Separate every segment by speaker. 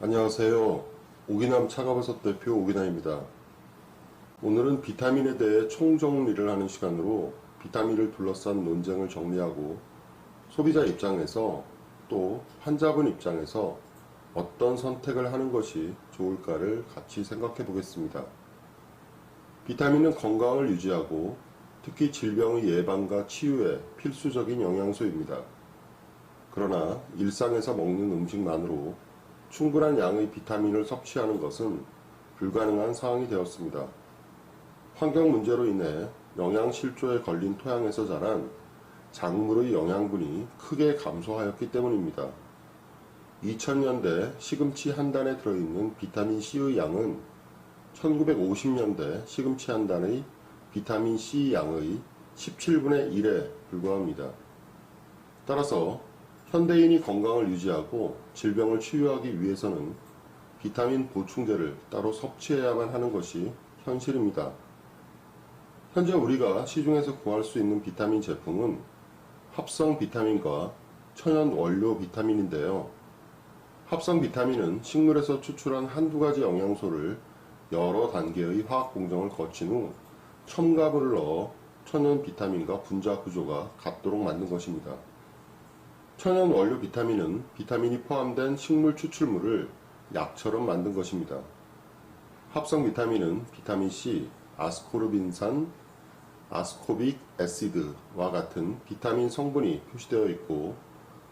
Speaker 1: 안녕하세요. 오기남 차가버섯 대표 오기남입니다. 오늘은 비타민에 대해 총정리를 하는 시간으로 비타민을 둘러싼 논쟁을 정리하고 소비자 입장에서 또 환자분 입장에서 어떤 선택을 하는 것이 좋을까를 같이 생각해 보겠습니다. 비타민은 건강을 유지하고 특히 질병의 예방과 치유에 필수적인 영양소입니다. 그러나 일상에서 먹는 음식만으로 충분한 양의 비타민을 섭취하는 것은 불가능한 상황이 되었습니다. 환경 문제로 인해 영양 실조에 걸린 토양에서 자란 작물의 영양분이 크게 감소하였기 때문입니다. 2000년대 시금치 한 단에 들어있는 비타민 C의 양은 1950년대 시금치 한 단의 비타민 C 양의 17분의 1에 불과합니다. 따라서 현대인이 건강을 유지하고 질병을 치유하기 위해서는 비타민 보충제를 따로 섭취해야만 하는 것이 현실입니다. 현재 우리가 시중에서 구할 수 있는 비타민 제품은 합성 비타민과 천연 원료 비타민인데요. 합성 비타민은 식물에서 추출한 한두 가지 영양소를 여러 단계의 화학 공정을 거친 후 첨가물을 넣어 천연 비타민과 분자 구조가 같도록 만든 것입니다. 천연 원료 비타민은 비타민이 포함된 식물 추출물을 약처럼 만든 것입니다. 합성 비타민은 비타민 C, 아스코르빈산, 아스코빅 애시드와 같은 비타민 성분이 표시되어 있고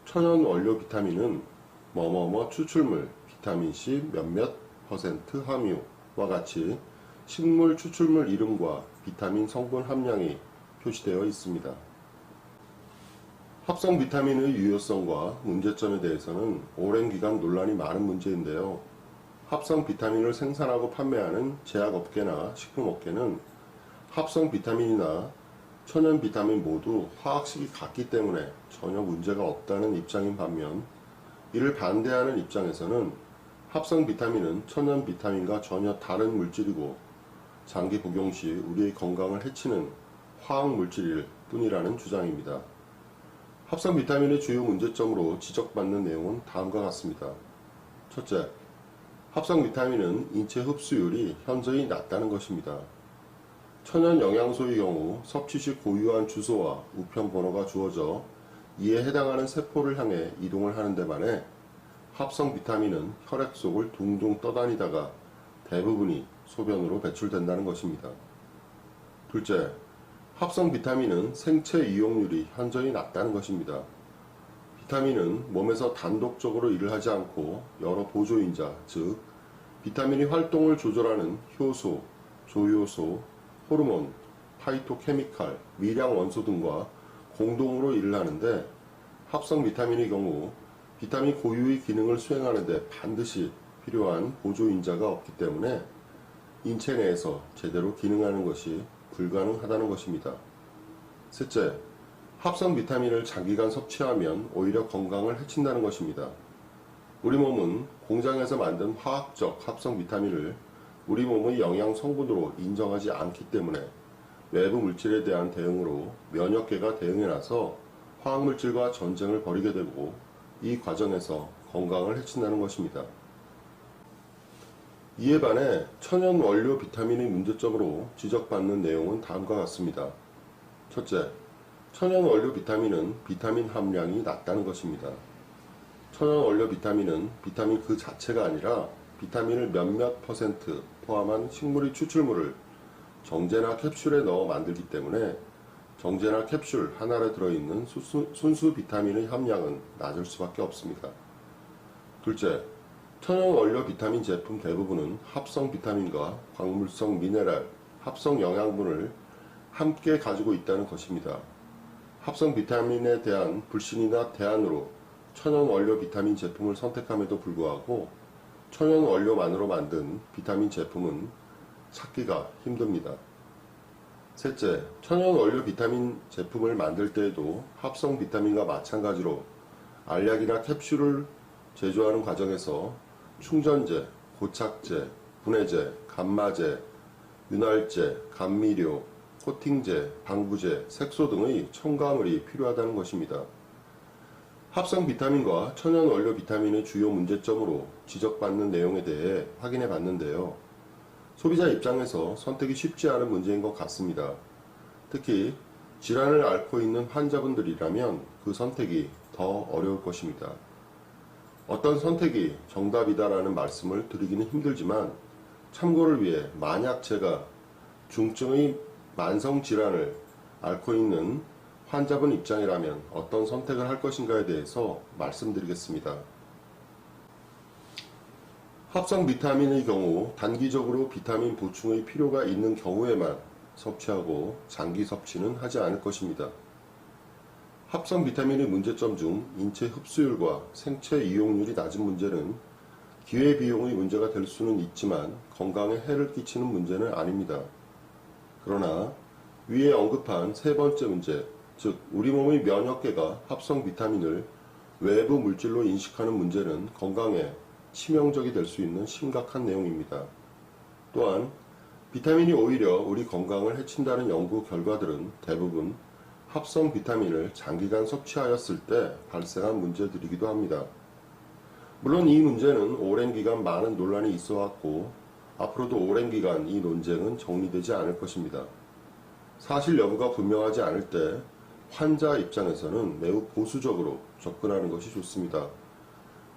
Speaker 1: 천연 원료 비타민은 뭐뭐뭐 추출물 비타민 C 몇몇 퍼센트 함유와 같이 식물 추출물 이름과 비타민 성분 함량이 표시되어 있습니다. 합성 비타민의 유효성과 문제점에 대해서는 오랜 기간 논란이 많은 문제인데요. 합성 비타민을 생산하고 판매하는 제약업계나 식품업계는 합성 비타민이나 천연 비타민 모두 화학식이 같기 때문에 전혀 문제가 없다는 입장인 반면 이를 반대하는 입장에서는 합성 비타민은 천연 비타민과 전혀 다른 물질이고 장기 복용 시 우리의 건강을 해치는 화학 물질일 뿐이라는 주장입니다. 합성 비타민의 주요 문제점으로 지적받는 내용은 다음과 같습니다. 첫째, 합성 비타민은 인체 흡수율이 현저히 낮다는 것입니다. 천연 영양소의 경우 섭취 시 고유한 주소와 우편 번호가 주어져 이에 해당하는 세포를 향해 이동을 하는 데 반해 합성 비타민은 혈액 속을 둥둥 떠다니다가 대부분이 소변으로 배출된다는 것입니다. 둘째, 합성 비타민은 생체 이용률이 현저히 낮다는 것입니다. 비타민은 몸에서 단독적으로 일을 하지 않고 여러 보조인자, 즉 비타민이 활동을 조절하는 효소, 조효소, 호르몬, 파이토케미칼, 미량 원소 등과 공동으로 일을 하는데 합성 비타민의 경우 비타민 고유의 기능을 수행하는데 반드시 필요한 보조인자가 없기 때문에 인체 내에서 제대로 기능하는 것이 불가능하다는 것입니다. 셋째, 합성 비타민을 장기간 섭취하면 오히려 건강을 해친다는 것입니다. 우리 몸은 공장에서 만든 화학적 합성 비타민을 우리 몸의 영양 성분으로 인정하지 않기 때문에 외부 물질에 대한 대응으로 면역계가 대응해 나서 화학물질과 전쟁을 벌이게 되고 이 과정에서 건강을 해친다는 것입니다. 이에 반해 천연 원료 비타민의 문제점으로 지적받는 내용은 다음과 같습니다. 첫째, 천연 원료 비타민은 비타민 함량이 낮다는 것입니다. 천연 원료 비타민은 비타민 그 자체가 아니라 비타민을 몇몇 퍼센트 포함한 식물의 추출물을 정제나 캡슐에 넣어 만들기 때문에 정제나 캡슐 하나에 들어있는 순수 비타민의 함량은 낮을 수밖에 없습니다. 둘째, 천연 원료 비타민 제품 대부분은 합성 비타민과 광물성 미네랄, 합성 영양분을 함께 가지고 있다는 것입니다. 합성 비타민에 대한 불신이나 대안으로 천연 원료 비타민 제품을 선택함에도 불구하고 천연 원료만으로 만든 비타민 제품은 찾기가 힘듭니다. 셋째, 천연 원료 비타민 제품을 만들 때에도 합성 비타민과 마찬가지로 알약이나 캡슐을 제조하는 과정에서 충전제, 고착제, 분해제, 감마제, 윤활제, 감미료, 코팅제, 방부제, 색소 등의 첨가물이 필요하다는 것입니다. 합성 비타민과 천연 원료 비타민의 주요 문제점으로 지적받는 내용에 대해 확인해 봤는데요. 소비자 입장에서 선택이 쉽지 않은 문제인 것 같습니다. 특히 질환을 앓고 있는 환자분들이라면 그 선택이 더 어려울 것입니다. 어떤 선택이 정답이다라는 말씀을 드리기는 힘들지만 참고를 위해 만약 제가 중증의 만성 질환을 앓고 있는 환자분 입장이라면 어떤 선택을 할 것인가에 대해서 말씀드리겠습니다. 합성 비타민의 경우 단기적으로 비타민 보충의 필요가 있는 경우에만 섭취하고 장기 섭취는 하지 않을 것입니다. 합성 비타민의 문제점 중 인체 흡수율과 생체 이용률이 낮은 문제는 기회비용의 문제가 될 수는 있지만 건강에 해를 끼치는 문제는 아닙니다. 그러나 위에 언급한 세 번째 문제, 즉 우리 몸의 면역계가 합성 비타민을 외부 물질로 인식하는 문제는 건강에 치명적이 될 수 있는 심각한 내용입니다. 또한 비타민이 오히려 우리 건강을 해친다는 연구 결과들은 대부분 합성 비타민을 장기간 섭취하였을 때 발생한 문제들이기도 합니다. 물론 이 문제는 오랜 기간 많은 논란이 있어 왔고 앞으로도 오랜 기간 이 논쟁은 정리되지 않을 것입니다. 사실 여부가 분명하지 않을 때 환자 입장에서는 매우 보수적으로 접근하는 것이 좋습니다.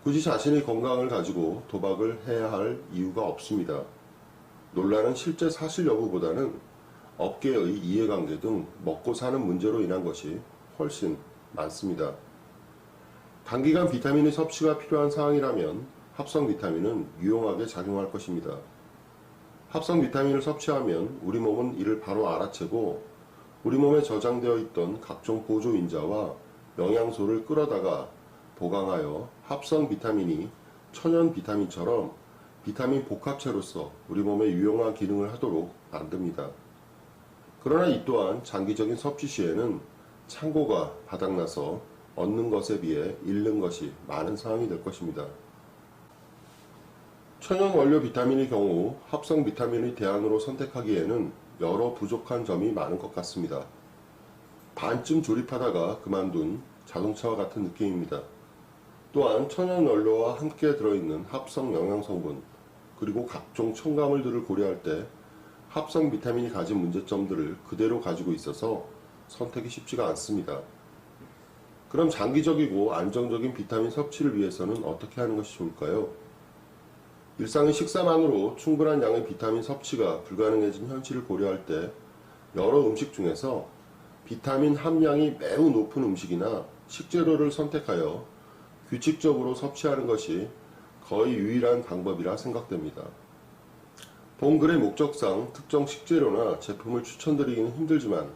Speaker 1: 굳이 자신의 건강을 가지고 도박을 해야 할 이유가 없습니다. 논란은 실제 사실 여부보다는 업계의 이해관계 등 먹고 사는 문제로 인한 것이 훨씬 많습니다. 단기간 비타민의 섭취가 필요한 상황이라면 합성 비타민은 유용하게 작용할 것입니다. 합성 비타민을 섭취하면 우리 몸은 이를 바로 알아채고 우리 몸에 저장되어 있던 각종 보조인자와 영양소를 끌어다가 보강하여 합성 비타민이 천연 비타민처럼 비타민 복합체로서 우리 몸에 유용한 기능을 하도록 만듭니다. 그러나 이 또한 장기적인 섭취 시에는 창고가 바닥나서 얻는 것에 비해 잃는 것이 많은 상황이 될 것입니다. 천연 원료 비타민의 경우 합성 비타민의 대안으로 선택하기에는 여러 부족한 점이 많은 것 같습니다. 반쯤 조립하다가 그만둔 자동차와 같은 느낌입니다. 또한 천연 원료와 함께 들어있는 합성 영양 성분 그리고 각종 첨가물들을 고려할 때 합성 비타민이 가진 문제점들을 그대로 가지고 있어서 선택이 쉽지가 않습니다. 그럼 장기적이고 안정적인 비타민 섭취를 위해서는 어떻게 하는 것이 좋을까요? 일상의 식사만으로 충분한 양의 비타민 섭취가 불가능해진 현실을 고려할 때 여러 음식 중에서 비타민 함량이 매우 높은 음식이나 식재료를 선택하여 규칙적으로 섭취하는 것이 거의 유일한 방법이라 생각됩니다. 본 글의 목적상 특정 식재료나 제품을 추천드리기는 힘들지만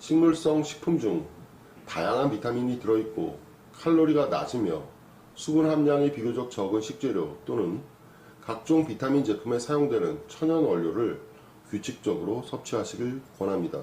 Speaker 1: 식물성 식품 중 다양한 비타민이 들어있고 칼로리가 낮으며 수분 함량이 비교적 적은 식재료 또는 각종 비타민 제품에 사용되는 천연 원료를 규칙적으로 섭취하시길 권합니다.